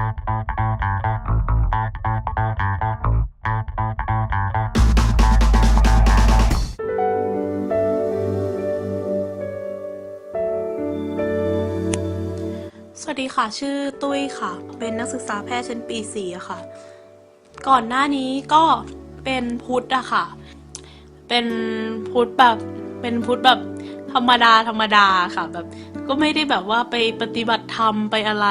สวัสดีค่ะ ชื่อตุ้ยค่ะ เป็นนักศึกษาแพทย์ชั้นปีสี่อะค่ะ ก่อนหน้านี้ก็เป็นพุทธอะค่ะ เป็นพุทธแบบ เป็นพุทธแบบธรรมดาธรรมดาค่ะ แบบ ก็ไม่ได้แบบว่าไปปฏิบัติธรรมไปอะไร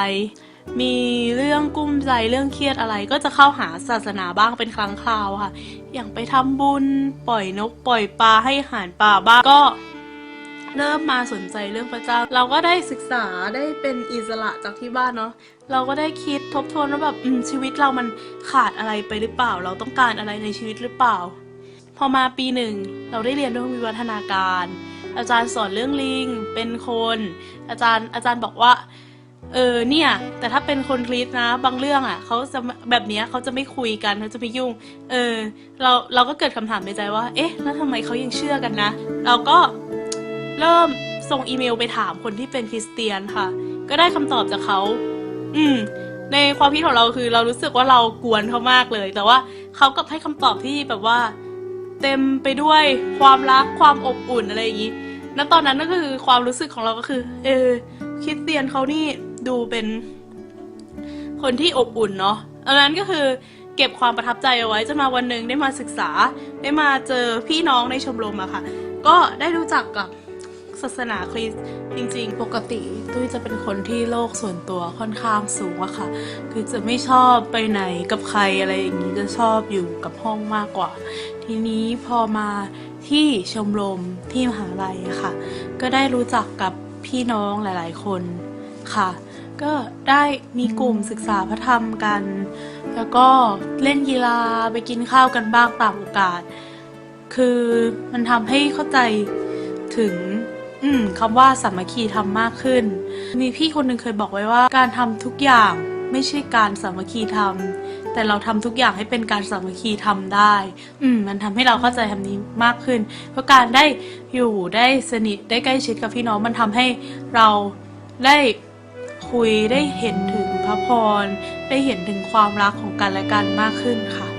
มีเรื่องกุ้มใจเรื่องเครียดอะไร ก็จะเข้าหาศาสนาบ้างเป็นครั้งคราวค่ะ อย่างไปทำบุญปล่อยนกปล่อยปลาให้อาหารปลาบ้างก็เริ่มมาสนใจเรื่องพระเจ้า เราก็ได้ศึกษาได้เป็นอิสระจากที่บ้านเนาะเราก็ได้คิดทบทวนว่าแบบชีวิตเรามันขาดอะไรไปหรือเปล่า เราต้องการอะไรในชีวิตหรือเปล่า พอมาปีหนึ่งเราได้เรียนเรื่องวิวัฒนาการ อาจารย์สอนเรื่องลิงเป็นคน อาจารย์อาจารย์บอกว่า เออเนี่ย แต่ถ้าเป็นคนคริสนะ บางเรื่องอะเขาจะแบบเนี้ยเขาจะไม่คุยกันเขาจะไม่ยุ่ง เออ เราเราก็เกิดคำถามในใจว่า เอ๊ะ แล้วทำไมเขายังเชื่อกันนะ เราก็เริ่มส่งอีเมลไปถามคนที่เป็นคริสเตียนค่ะ ก็ได้คำตอบจากเขาอืม ในความคิดของเราคือ เรารู้สึกว่าเรากวนเขามากเลย แต่ว่าเขากลับให้คำตอบที่แบบว่า เต็มไปด้วยความรักความอบอุ่นอะไรอย่างนี้ณตอนนั้นก็คือความรู้สึกของเราก็คือ เออคริสเตียนเขานี่ ดูเป็น คนที่อบอุ่นเนาะอันนั้นก็คือเก็บความประทับใจเอาไว้จนมาวันหนึ่งได้มาศึกษา ได้มาเจอพี่น้องในชมรมอะค่ะ ก็ได้รู้จักกับศาสนาคริสต์จริงๆ ปกติตุ้ยจะเป็นคนที่โลกส่วนตัวค่อนข้างสูงอะค่ะ คือจะไม่ชอบไปไหนกับใครอะไรอย่างนี้จะชอบอยู่กับห้องมากกว่า ทีนี้พอมาที่ชมรมที่มหาลัยอะค่ะ ก็ได้รู้จักกับพี่น้องหลาย ๆ คนค่ะ ก็ได้มีกลุ่มศึกษาพระธรรมกัน แล้วก็เล่นกีฬาไปกินข้าวกันบ้างตามโอกาส คือมันทำให้เข้าใจถึงอืคำว่าสามัคคีทำมากขึ้น มีพี่คนหนึ่งเคยบอกไว้ว่า การทำทุกอย่างไม่ใช่การสามัคคีทำแต่เราทำทุกอย่างให้เป็นการสามัคคีทำได้ อืมมันทำให้เราเข้าใจคำนี้มากขึ้น เพราะการได้อยู่ได้สนิทได้ใกล้ชิดกับพี่น้องมันทำให้เราได้ คุยได้เห็นถึงพระพร ได้เห็นถึงความรักของกันและกันมากขึ้นค่ะ